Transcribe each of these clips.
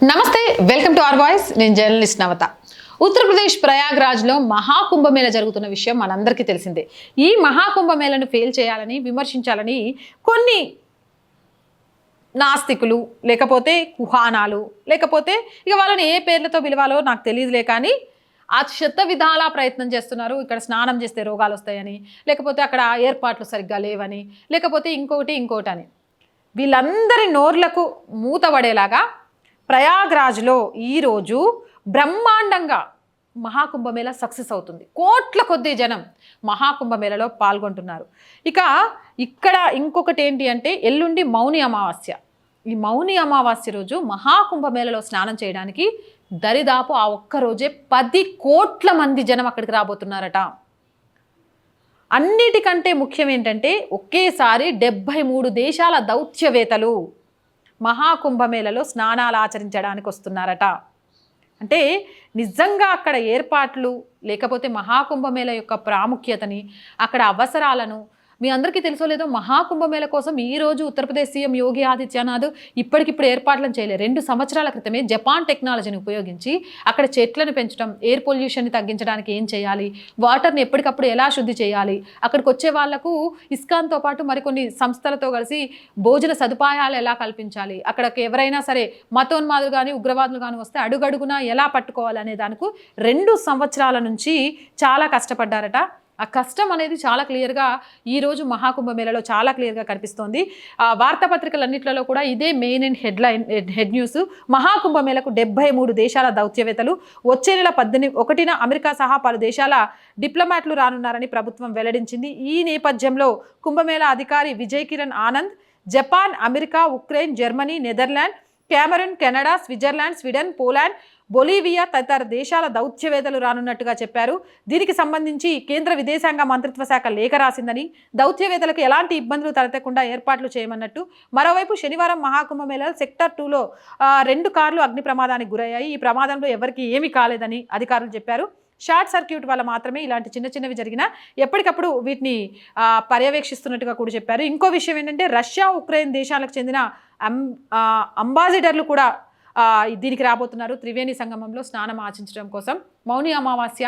నమస్తే welcome to R voice. నేను journalist Navata. Uttar Pradesh ప్రయాగ్రాజ్లో మహాకుంభమేళ జరుగుతున్న విషయం మనందరికీ తెలిసిందే. ఈ మహాకుంభమేళను ఫెయిల్ చేయాలని విమర్శించాలని కొన్ని నాస్తికులు లేకపోతే కుహానాలు లేకపోతే ఇక వాళ్ళని ఏ పేర్లతో పిలవాలో నాకు తెలియదులే కానీ ఆ శత విధాలా ప్రయత్నం చేస్తున్నారు. ఇక్కడ స్నానం చేస్తే రోగాలు వస్తాయని లేకపోతే అక్కడ ఏర్పాట్లు సరిగ్గా లేవని లేకపోతే ఇంకొకటి ఇంకోటి అని వీళ్ళందరి నోర్లకు మూతపడేలాగా ప్రయాగ్రాజ్లో ఈరోజు బ్రహ్మాండంగా మహాకుంభమేళ సక్సెస్ అవుతుంది. కోట్ల కొద్ది జనం మహాకుంభమేళలో పాల్గొంటున్నారు. ఇక ఇక్కడ ఇంకొకటి ఏంటి అంటే ఎల్లుండి మౌని అమావాస్య. ఈ మౌని అమావాస్య రోజు మహాకుంభమేళలో స్నానం చేయడానికి దరిదాపు ఆ ఒక్క రోజే పది కోట్ల మంది జనం అక్కడికి రాబోతున్నారట. అన్నిటికంటే ముఖ్యం ఏంటంటే ఒకేసారి డెబ్భై మూడు దేశాల దౌత్యవేత్తలు మహాకుంభమేళలో స్నానాలు ఆచరించడానికి వస్తున్నారట అంటే నిజంగా అక్కడ ఏర్పాట్లు లేకపోతే మహాకుంభమేళ యొక్క ప్రాముఖ్యతని అక్కడ అవసరాలను మీ అందరికీ తెలుసో లేదో మహాకుంభమేళ కోసం ఈ రోజు ఉత్తరప్రదేశ్ సీఎం యోగి ఆదిత్యనాథ్ ఇప్పటికిప్పుడు ఏర్పాట్లను చేయలేదు. రెండు సంవత్సరాల క్రితమే జపాన్ టెక్నాలజీని ఉపయోగించి అక్కడ చెట్లను పెంచడం ఎయిర్ పొల్యూషన్ని తగ్గించడానికి ఏం చేయాలి వాటర్ని ఎప్పటికప్పుడు ఎలా శుద్ధి చేయాలి అక్కడికి వచ్చే వాళ్ళకు ఇస్కాన్తో పాటు మరికొన్ని సంస్థలతో కలిసి భోజన సదుపాయాలు ఎలా కల్పించాలి అక్కడికి ఎవరైనా సరే మతోన్మాదులు కానీ ఉగ్రవాదులు కానీ వస్తే అడుగడుగునా ఎలా పట్టుకోవాలి అనే దానికి రెండు సంవత్సరాల నుంచి చాలా కష్టపడ్డారట. ఆ కష్టం అనేది చాలా క్లియర్గా ఈరోజు మహాకుంభమేళలో చాలా క్లియర్గా కనిపిస్తోంది. ఆ వార్తాపత్రికలన్నింటిలో కూడా ఇదే main and headline head news మహాకుంభమేళకు డెబ్బై మూడు దేశాల దౌత్యవేత్తలు వచ్చే నెల పద్దెనిమిది ఒకటిన అమెరికా సహా పలు దేశాల డిప్లొమాట్లు రానున్నారని ప్రభుత్వం వెల్లడించింది. ఈ నేపథ్యంలో కుంభమేళ అధికారి Vijay Kiran Anand Japan America Ukraine Germany Netherland Cameroon Canada Switzerland Sweden Poland Bolivia తదితర దేశాల దౌత్యవేత్తలు రానున్నట్టుగా చెప్పారు. దీనికి సంబంధించి కేంద్ర విదేశాంగ మంత్రిత్వ శాఖ లేఖ రాసిందని దౌత్యవేత్తలకు ఎలాంటి ఇబ్బందులు తలెత్తకుండా ఏర్పాట్లు చేయమన్నట్టు. మరోవైపు శనివారం మహాకుంభమేళ సెక్టర్ టూలో రెండు కార్లు అగ్ని ప్రమాదానికి గురయ్యాయి. ఈ ప్రమాదంలో ఎవరికి ఏమీ కాలేదని అధికారులు చెప్పారు. షార్ట్ సర్క్యూట్ వల్ల మాత్రమే ఇలాంటి చిన్న చిన్నవి జరిగినా ఎప్పటికప్పుడు వీటిని పర్యవేక్షిస్తున్నట్టుగా కూడా చెప్పారు. ఇంకో విషయం ఏంటంటే రష్యా ఉక్రెయిన్ దేశాలకు చెందిన అంబాసిడర్లు కూడా దీనికి రాబోతున్నారు. త్రివేణి సంగమంలో స్నానం ఆచరించడం కోసం. మౌని అమావాస్య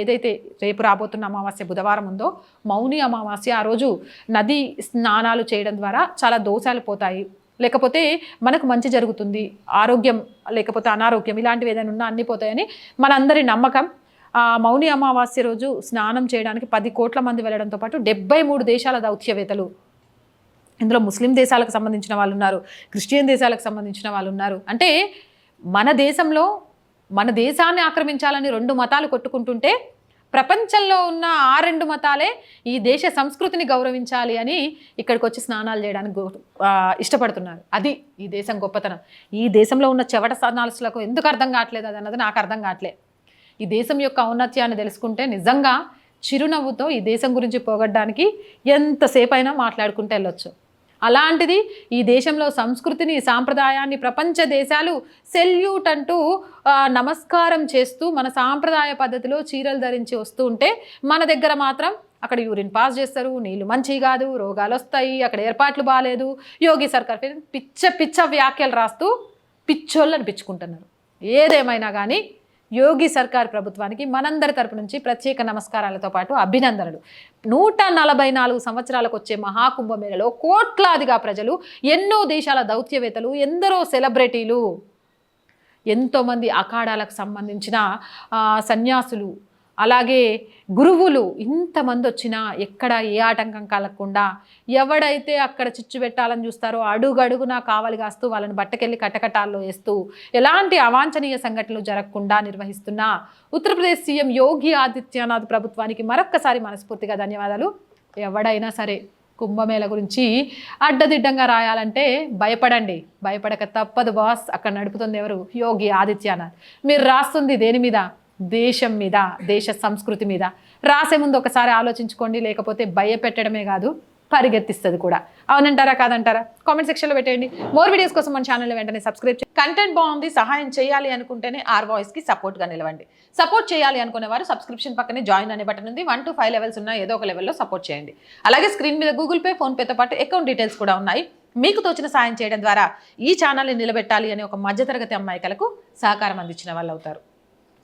ఏదైతే రేపు రాబోతున్న అమావాస్య బుధవారం ఉందో మౌని అమావాస్య ఆ రోజు నది స్నానాలు చేయడం ద్వారా చాలా దోషాలు పోతాయి. లేకపోతే మనకు మంచి జరుగుతుంది. ఆరోగ్యం లేకపోతే అనారోగ్యం ఇలాంటివి ఏదైనా ఉన్నా అన్నీ పోతాయని మనందరి నమ్మకం. మౌని అమావాస్య రోజు స్నానం చేయడానికి పది కోట్ల మంది వెళ్ళడంతో పాటు డెబ్బై మూడు దేశాల దౌత్యవేత్తలు ఇందులో ముస్లిం దేశాలకు సంబంధించిన వాళ్ళు ఉన్నారు క్రిస్టియన్ దేశాలకు సంబంధించిన వాళ్ళు ఉన్నారు అంటే మన దేశంలో మన దేశాన్ని ఆక్రమించాలని రెండు మతాలు కొట్టుకుంటుంటే ప్రపంచంలో ఉన్న ఆ రెండు మతాలే ఈ దేశ సంస్కృతిని గౌరవించాలి అని ఇక్కడికి వచ్చి స్నానాలు చేయడానికి ఇష్టపడుతున్నారు. అది ఈ దేశం గొప్పతనం. ఈ దేశంలో ఉన్న చెవట సన్నాల్సులకు ఎందుకు అర్థం కావట్లేదు అది అన్నది నాకు అర్థం కావట్లేదు ఈ దేశం యొక్క ఔన్నత్యాన్ని తెలుసుకుంటే నిజంగా చిరునవ్వుతో ఈ దేశం గురించి పోగొట్టడానికి ఎంతసేపు అయినా మాట్లాడుకుంటూ వెళ్ళొచ్చు. అలాంటిది ఈ దేశంలో సంస్కృతిని సాంప్రదాయాన్ని ప్రపంచ దేశాలు సెల్యూట్ అంటూ నమస్కారం చేస్తూ మన సాంప్రదాయ పద్ధతిలో చీరలు ధరించి వస్తూ ఉంటే మన దగ్గర మాత్రం అక్కడ యూరిన్ పాస్ చేస్తారు నీళ్ళు మంచి కాదు రోగాలు వస్తాయి అక్కడ ఏర్పాట్లు బాగాలేదు యోగి సర్కార్ పిచ్చ పిచ్చ వ్యాఖ్యలు రాస్తూ పిచ్చోళ్ళు అనిపించుకుంటున్నారు. ఏదేమైనా కానీ యోగి సర్కార్ ప్రభుత్వానికి మనందరి తరపు నుంచి ప్రత్యేక నమస్కారాలతో పాటు అభినందనలు. నూట నలభై నాలుగు సంవత్సరాలకు వచ్చే మహాకుంభమేళలో కోట్లాదిగా ప్రజలు ఎన్నో దేశాల దౌత్యవేత్తలు ఎందరో సెలబ్రిటీలు ఎంతోమంది అఖాడాలకు సంబంధించిన సన్యాసులు అలాగే గురువులు ఇంతమంది వచ్చినా ఎక్కడ ఏ ఆటంకం కలగకుండా ఎవడైతే అక్కడ చిచ్చు పెట్టాలని చూస్తారో అడుగడుగునా కావలి కాస్తూ వాళ్ళని బట్టకెళ్ళి కటకటాల్లో వేస్తూ ఎలాంటి అవాంఛనీయ సంఘటనలు జరగకుండా నిర్వహిస్తున్న ఉత్తరప్రదేశ్ సీఎం యోగి ఆదిత్యనాథ్ ప్రభుత్వానికి మరొక్కసారి మనస్ఫూర్తిగా ధన్యవాదాలు. ఎవడైనా సరే కుంభమేళ గురించి అడ్డదిడ్డంగా రాయాలంటే భయపడండి. భయపడక తప్పదు బాస్. అక్కడ నడుపుతుంది ఎవరు? యోగి ఆదిత్యనాథ్. మీరు రాస్తుంది దేని మీద? దేశం మీద దేశ సంస్కృతి మీద. రాసే ముందు ఒకసారి ఆలోచించుకోండి లేకపోతే భయపెట్టడమే కాదు పరిగెత్తిస్తుంది కూడా. అవునంటారా కాదంటారా? కామెంట్ సెక్షన్లో పెట్టేయండి. మోర్ వీడియోస్ కోసం మన ఛానల్ వెంటనే సబ్స్క్రైబ్ చేయండి కంటెంట్ బాగుంది సహాయం చేయాలి అనుకుంటేనే ఆర్ వాయిస్కి సపోర్ట్గా నిలవండి. సపోర్ట్ చేయాలి అనుకునే వారు సబ్స్క్రిప్షన్ పక్కనే జాయిన్ అనే బటన్ ఉంది. వన్ టు ఫైవ్ లెవెల్స్ ఉన్న ఏదో ఒక లెవెల్లో సపోర్ట్ చేయండి. అలాగే స్క్రీన్ మీద గూగుల్ పే ఫోన్పేతో పాటు అకౌంట్ డీటెయిల్స్ కూడా ఉన్నాయి. మీకు తోచిన సాయం చేయడం ద్వారా ఈ ఛానల్ని నిలబెట్టాలి అనే ఒక మధ్యతరగతి అమ్మాయికలకు సహకారం అందించిన వాళ్ళు అవుతారు